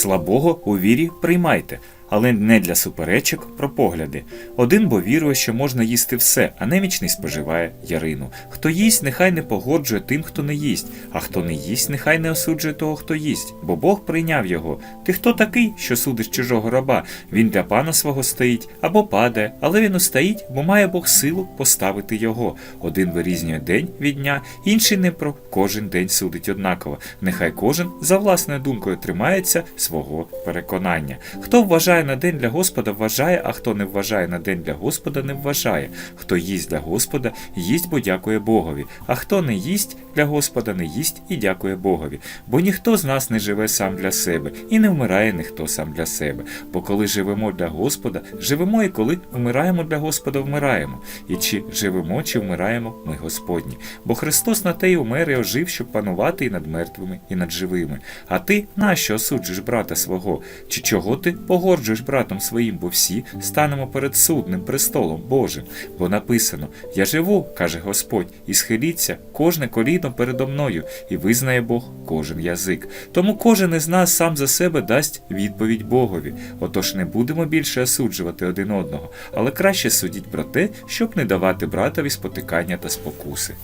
Слабого у вірі приймайте, але не для суперечок про погляди. Один бо вірує, що можна їсти все, а немічний споживає ярину. Хто їсть, нехай не погоджує тим, хто не їсть, а хто не їсть, нехай не осуджує того, хто їсть, бо Бог прийняв його. Ти хто такий, що судиш чужого раба? Він для пана свого стоїть або падає, але він устоїть, бо має Бог силу поставити його. Один вирізнює день від дня, інший не про кожен день судить однаково. Нехай кожен за власною думкою тримається свого переконання. Хто вважає на день для Господа, вважає, а хто не вважає на день для Господа, не вважає. Хто їсть для Господа, їсть, бо дякує Богові. А хто не їсть для Господа, не їсть і дякує Богові. Бо ніхто з нас не живе сам для себе, і не вмирає ніхто сам для себе. Бо коли живемо для Господа, живемо, і коли вмираємо для Господа, вмираємо. І чи живемо, чи вмираємо, ми Господні. Бо Христос на те й умер і ожив, щоб панувати і над мертвими, і над живими. А ти нащо осуджуєш брата свого? Чи чого ти погоджуєш братом своїм, бо всі станемо перед судним престолом Божим? Бо написано: Я живу, каже Господь, і схиліться кожне коліно передо мною, і визнає Бог кожен язик. Тому кожен із нас сам за себе дасть відповідь Богові. Отож не будемо більше осуджувати один одного, але краще судіть про те, щоб не давати братові спотикання та спокуси.